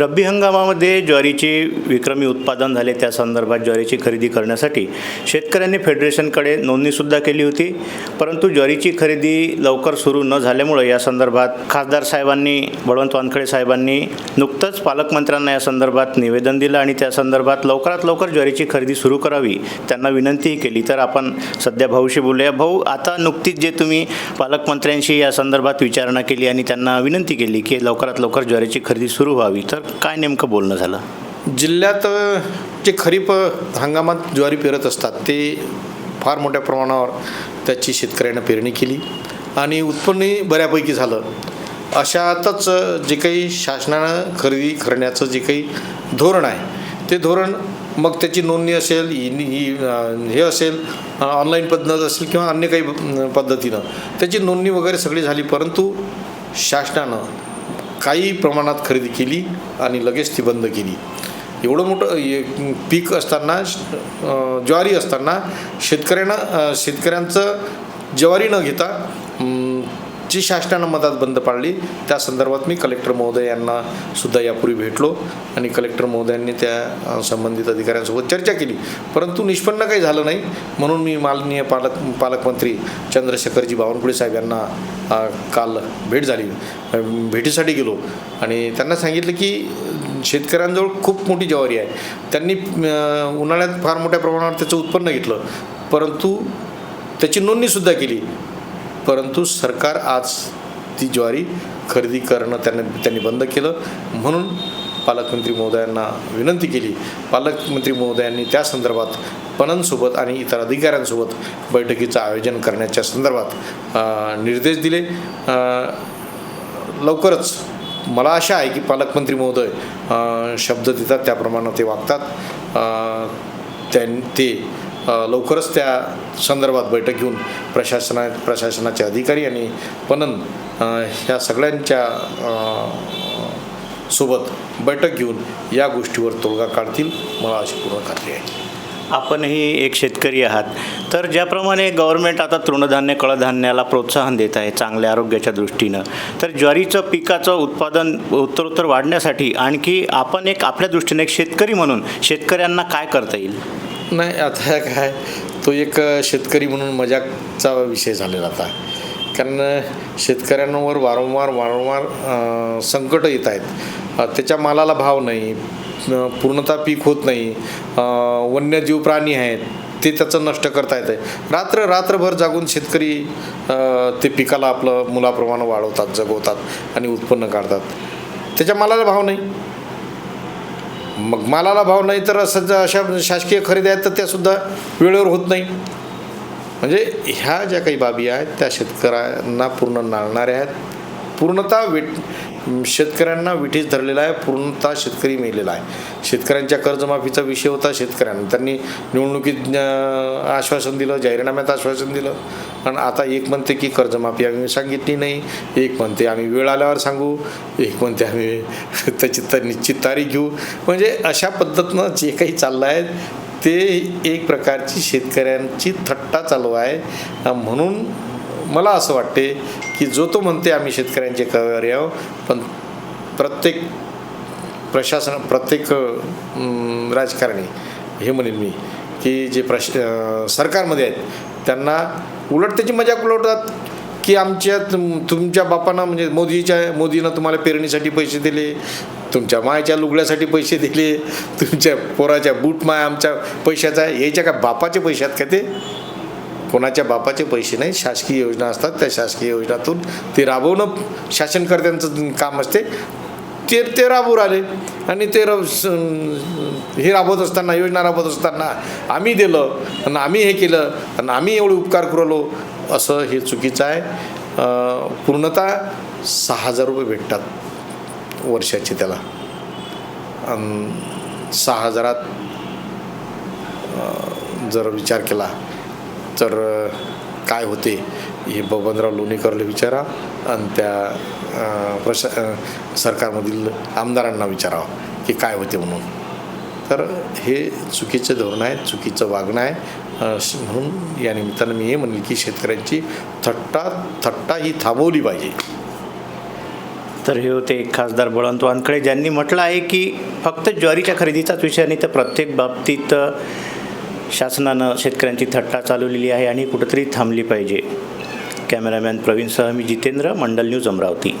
रब्बी हंगामामध्ये ज्वारीचे विक्रमी उत्पादन झाले. त्या संदर्भात ज्वारीची खरेदी करण्यासाठी शेतकऱ्यांनी फेडरेशनकडे नोंदणीसुद्धा केली होती. परंतु ज्वारीची खरेदी लवकर सुरू न झाल्यामुळे या संदर्भात खासदार साहेबांनी बळवंत वानखडे साहेबांनी नुकतंच पालकमंत्र्यांना या संदर्भात निवेदन दिलं आणि त्या संदर्भात लवकरात लवकर ज्वारीची खरेदी सुरू करावी त्यांना विनंतीही केली. तर आपण सध्या भाऊशी बोलूया. भाऊ आता नुकतीच जे तुम्ही पालकमंत्र्यांशी या संदर्भात विचारणा केली आणि त्यांना विनंती केली की लवकरात लवकर ज्वारीची खरेदी सुरू व्हावी. तर काय नेमकं बोलणं झालं? जिल्ह्यात जे खरीप हंगामात ज्वारी पेरत असतात ते फार मोठ्या प्रमाणावर त्याची शेतकऱ्यानं पेरणी केली आणि उत्पन्नही बऱ्यापैकी झालं. अशातच जे काही शासनानं खरेदी करण्याचं जे काही धोरण आहे ते धोरण मग त्याची नोंदणी असेल ही हे असेल ऑनलाईन पद्धत असेल किंवा अन्य काही पद्धतीनं त्याची नोंदणी वगैरे सगळी झाली परंतु शासनानं काही प्रमाणात खरेदी केली आणि लगेच ती बंद केली. एवढं मोठं पीक असताना ज्वारी असताना शेतकऱ्यांना शेतकऱ्यांचं ज्वारी न घेता जी शासनानं मदत बंद पाडली त्या संदर्भात मी कलेक्टर महोदय यांना सुद्धा यापूर्वी भेटलो आणि कलेक्टर महोदयांनी त्या संबंधित अधिकाऱ्यांसोबत चर्चा केली. परंतु निष्पन्न काही झालं नाही. म्हणून मी माननीय पालक पालकमंत्री चंद्रशेखरजी बावनकुळे साहेब यांना काल भेट झाली. भेटीसाठी गेलो. आणि त्यांना सांगितलं की शेतकऱ्यांजवळ खूप मोठी ज्वारी आहे. त्यांनी उन्हाळ्यात फार मोठ्या प्रमाणावर त्याचं उत्पन्न घेतलं. परंतु त्याची नोंदणीसुद्धा केली. परंतु सरकार आज ती ज्वारी खरेदी करणं त्यांना त्यांनी बंद केलं. म्हणून पालकमंत्री महोदयांना विनंती केली. पालकमंत्री महोदयांनी त्या संदर्भात पणनसोबत आणि इतर अधिकाऱ्यांसोबत बैठकीचं आयोजन करण्याच्या संदर्भात निर्देश दिले. लवकरच मला आशा आहे की पालकमंत्री महोदय शब्द देतात त्याप्रमाणे ते वागतात. त्यां ते लवकरच त्या संदर्भात बैठक घेऊन प्रशासना प्रशासनाचे अधिकारी आणि पणन ह्या सगळ्यांच्या सोबत बैठक घेऊन या गोष्टीवर तोडगा काढतील मला अशी पूर्ण खात्री आहे. आपणही एक शेतकरी आहात. तर ज्याप्रमाणे गव्हर्नमेंट आता तृणधान्य कडधान्याला प्रोत्साहन देत आहे चांगल्या आरोग्याच्या दृष्टीनं तर ज्वारीचं पिकाचं उत्पादन उत्तरोत्तर वाढण्यासाठी आणखी आपण एक आपल्या दृष्टीने एक शेतकरी म्हणून शेतकऱ्यांना काय करता येईल? नाही आता काय तो एक शेतकरी म्हणून मजाकचा विषय झालेला आता. कारण शेतकऱ्यांवर वारंवार वारंवार संकट येत आहेत. त्याच्या मालाला भाव नाही पूर्णतः पीक होत नाही वन्यजीव प्राणी आहेत ते त्याचं नष्ट करता येतं आहे रात्र रात्रभर जागून शेतकरी ते पिकाला आपलं मुलाप्रमाणे वाढवतात जगवतात आणि उत्पन्न काढतात. त्याच्या मालाला भाव नाही. मग मालाला भाव नाही तर असं अशा शासकीय खरेदी आहेत तर त्यासुद्धा वेळेवर होत नाही. म्हणजे ह्या ज्या काही बाबी आहेत त्या शेतकऱ्यांना पूर्ण नाळणाऱ्या आहेत. पूर्णतः विट शेतकऱ्यांना विठीच धरलेला आहे पूर्णतः शेतकरी मेलेला आहे. शेतकऱ्यांच्या कर्जमाफीचा विषय होता शेतकऱ्यांना. त्यांनी निवडणुकीत आश्वासन दिलं जाहीरनाम्यात आश्वासन दिलं. आणि आता एक म्हणते की कर्जमाफी आम्ही सांगितली नाही एक म्हणते आम्ही वेळ आल्यावर सांगू एक म्हणते आम्ही त्याची तर निश्चित तारीख घेऊ. म्हणजे अशा पद्धतीनं जे काही चाललं आहे ते एक प्रकारची शेतकऱ्यांची थट्टा चालू आहे. म्हणून मला असं वाटते की जो तो म्हणते आम्ही शेतकऱ्यांचे कार्य आहो पण प्रत्येक प्रशासन प्रत्येक राजकारणी हे म्हणेन मी की जे प्रश सरकारमध्ये आहेत त्यांना उलट त्याची मजाक उलटतात की आमच्या तुमच्या बापांना म्हणजे मोदीच्या मोदीनं तुम्हाला पेरणीसाठी पैसे दिले तुमच्या मायच्या लुगड्यासाठी पैसे दिले तुमच्या पोराच्या बूट माय आमच्या पैशाचा आहे याच्या का बापाच्या पैशात का ते? कोणाच्या बापाचे पैसे नाही शासकीय योजना असतात त्या शासकीय योजनातून ते राबवणं शासनकर्त्यांचं काम असते. ते ते राबवू राहिले. आणि ते रा हे राबवत असताना योजना राबवत असताना आम्ही दिलं आणि आम्ही हे केलं आणि आम्ही एवढे उपकार पुरवलो असं हे चुकीचं आहे. पूर्णतः सहा हजार रुपये भेटतात वर्षाचे त्याला. सहा हजारात जर विचार केला तर काय होते हे बबनराव लोणीकरला विचारा आणि त्या अ, प्रशा सरकारमधील आमदारांना विचारावं की काय होते म्हणून. तर हे चुकीचं धोरण आहे चुकीचं वागणं आहे म्हणून या निमित्तानं मी हे म्हणेल की शेतकऱ्यांची थट्टा थट्टा ही थांबवली पाहिजे. तर हे होते खासदार बळवंत वानखळे ज्यांनी म्हटलं आहे की फक्त ज्वारीच्या खरेदीचाच विषय नाही तर प्रत्येक बाबतीत शासनानं शेतकऱ्यांची थट्टा चालवलेली आहे आणि कुठंतरी थांबली पाहिजे. कॅमेरामॅन प्रवीणसह मी जितेंद्र मंडल न्यूज अमरावती.